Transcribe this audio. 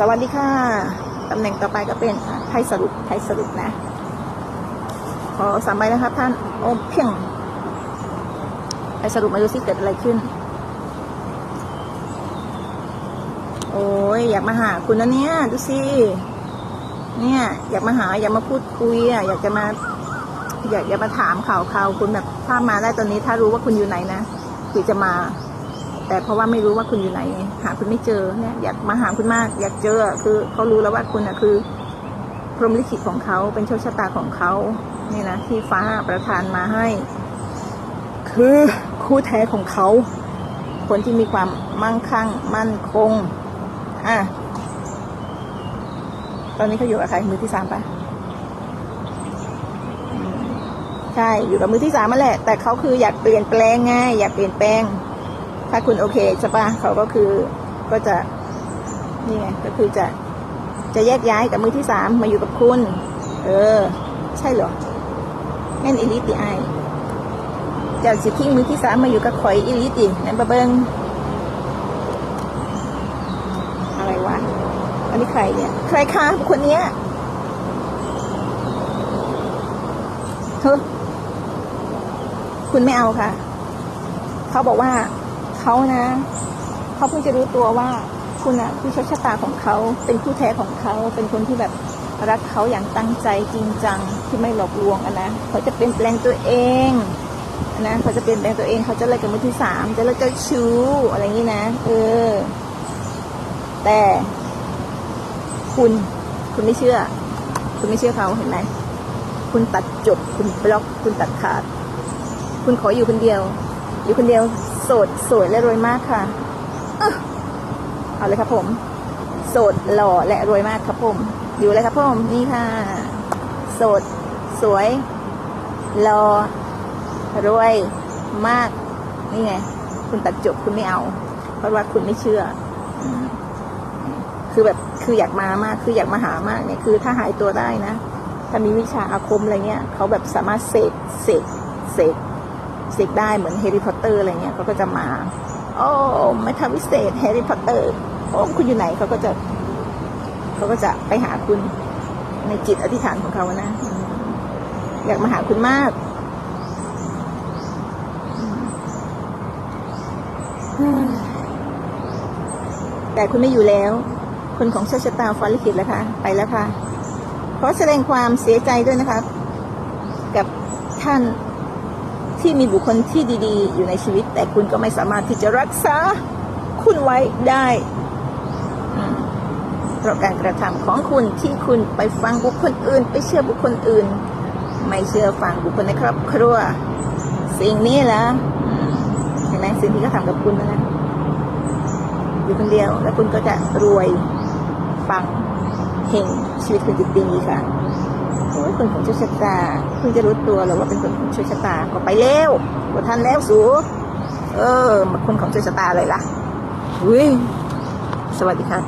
สวัสดีค่ะตำแหน่งต่อไปก็เป็นไทยสรุปไทยสรุปนะ ขอสามใบนะครับท่านโอมเพียงไทยสรุปมาดูซิเกิดอะไรขึ้น โอ้ยอยากมาหาคุณนะเนี่ยดูสิเนี่ย อยากมาหาอยากมาพูดคุยอะอยากจะมา อยากจะมาถามข่าวข่าวคุณแบบถ้ามาได้ตอนนี้ถ้ารู้ว่าคุณอยู่ไหนนะคือจะมา แต่เพราะว่าไม่รู้ว่าคุณอยู่ไหนหาคุณไม่เจอเนี่ยอยากมาหาคุณมาก อยากเจอคือเขารู้แล้วว่าคุณอะคือ พรหมลิขิตของเขาเป็นโชคชะตาของเขานี่นะที่ฟ้าประทานมาให้ คือคู่แท้ของเขา คนที่มีความมั่งคั่ง มั่นคงอะตอนนี้เขาอยู่กับใครมือที่สามปะใช่อยู่กับมือที่สามมาแหละ แต่เขาคืออยากเปลี่ยนแปลงไงอยากเปลี่ยนแปลง ถ้าคุณโอเคใช่ปะเขาก็คือก็จะนี่ไงก็คือจะจะแยกย้ายกับมือที่สามมาอยู่กับคุณ เออ ใช่เหรอแม่นอิลิติไอายเจะสิทิ้งมือที่สามมาอยู่กับข่อยอิลิตินั่นบะเบิงอะไรวะ อันนี้ใครเนี่ย ใครคะคนเนี้ยเฮ้คุณไม่เอาค่ะ เขาบอกว่า เขานะเขาเพิ่งจะรู้ตัวว่าคุณอะคือชคชะตาของเขาเป็นคู่แท้ของเขาเป็นคนที่แบบรักเขาอย่างตั้งใจจริงจังที่ไม่หลอกลวงอะนะเขาจะเปลี่ยนแปลงตัวเองนะเขาจะเปลี่ยนแปลงตัวเองเขาจะเลิกกับมือที่สามจะเลิกเจ้าชู้อะไรอย่างนี้นะเออ แต่คุณคุณไม่เชื่อ คุณไม่เชื่อเขาเห็นไหมคุณตัดจบ คุณบล็อก คุณตัดขาด คุณขออยู่คนเดียว อยู่คนเดียว สดสวยและรวยมากค่ะเอาเลยครับผม โสดหล่อและรวยมากครับผม อยู่เลยครับผม นี่ค่ะ โสด สวย หล่อ รวย มาก นี่ไง คุณตัดจบคุณไม่เอา เพราะว่าคุณไม่เชื่อ คือแบบ คืออยากมามาก คืออยากมาหามากเนี่ย คือถ้าหายตัวได้นะ ถ้ามีวิชาอาคมอะไรเงี้ย เขาแบบสามารถเสก เสก เสก เสกได้เหมือนแฮร์รี่พอตเตอร์อะไรเงี้ยเขาก็จะมา โอ้ไม่ทำวิเศษแฮร์รี่พอตเตอร์โอ้คุณอยู่ไหนเขาก็จะเขาก็จะไปหาคุณในจิตอธิษฐานของเขานะ อยากมาหาคุณมากแต่คุณไม่อยู่แล้ว คนของชคชตาฟ้าลิขิตแล้วค่ะ ไปแล้วค่ะ ขอแสดงความเสียใจด้วยนะครับกับท่าน ที่มีบุคคลที่ดีๆ อยู่ในชีวิต แต่คุณก็ไม่สามารถที่จะรักษาคุณไว้ได้เพราะการกระทำของคุณที่คุณไปฟังบุคคลอื่น ไปเชื่อบุคคลอื่น ไม่เชื่อฟังบุคคลในครอบครัว สิ่งนี้ละเห็นไหมสิ่งที่เขาทำกับคุณนะนอยู่คนเดียว แล้วคุณก็จะรวยปังเฮงชีวิตคุณจะดีค่ะ คนของโชคชะตาเพิ่งจะรู้ตัวหรือว่าเป็นคนของโชคชะตาก็ไปแล้วกดทันแล้วสูเออมาคนของโชคชะตาเลยล่ะอุ้ยสวัสดีค่ะ